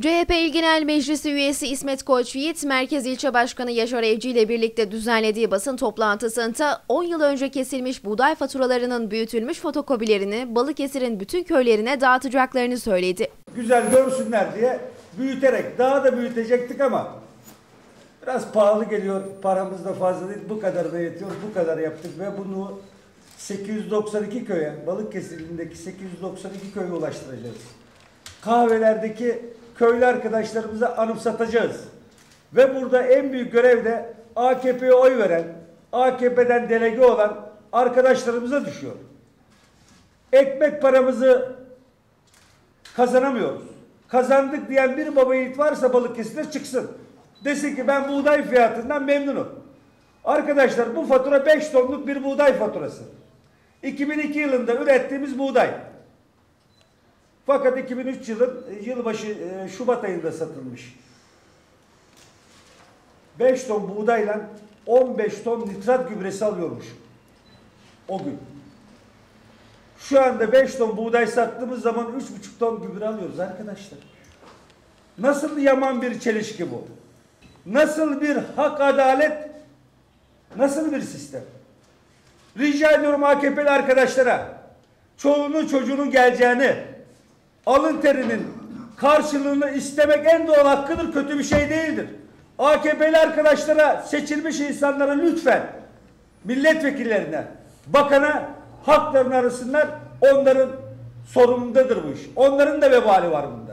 CHP İl Genel Meclisi üyesi İsmet Koç Yiğit, Merkez İlçe Başkanı Yaşar Evci ile birlikte düzenlediği basın toplantısında 10 yıl önce kesilmiş buğday faturalarının büyütülmüş fotokopilerini Balıkesir'in bütün köylerine dağıtacaklarını söyledi. güzel görsünler diye büyüterek daha da büyütecektik ama biraz pahalı geliyor. Paramız da fazla değil. Bu kadar da yetiyor. Bu kadar yaptık ve bunu 892 köye, Balıkesir ilindeki 892 köye ulaştıracağız. Kahvelerdeki köylü arkadaşlarımıza anımsatacağız. Ve burada en büyük görev de AKP'ye oy veren, AKP'den delege olan arkadaşlarımıza düşüyor. Ekmek paramızı kazanamıyoruz. Kazandık diyen bir baba yiğit varsa Balıkesir'de çıksın. Desin ki ben buğday fiyatından memnunum. Arkadaşlar bu fatura 5 tonluk bir buğday faturası. 2002 yılında ürettiğimiz buğday. Fakat 2003 yılın yılbaşı e, Şubat ayında satılmış. 5 ton buğdayla 15 ton nitrat gübresi alıyormuş. O gün. Şu anda 5 ton buğday sattığımız zaman 3,5 ton gübre alıyoruz arkadaşlar. Nasıl yaman bir çelişki bu? Nasıl bir hak adalet? Nasıl bir sistem? Rica ediyorum AKP'li arkadaşlara çoluğunun çocuğunun geleceğini alın terinin karşılığını istemek en doğal hakkıdır. Kötü bir şey değildir. AKP'li arkadaşlara seçilmiş insanlara lütfen milletvekillerine, bakana haklarını arasınlar. Onların sorumlundadır bu iş. Onların da vebali var bunda.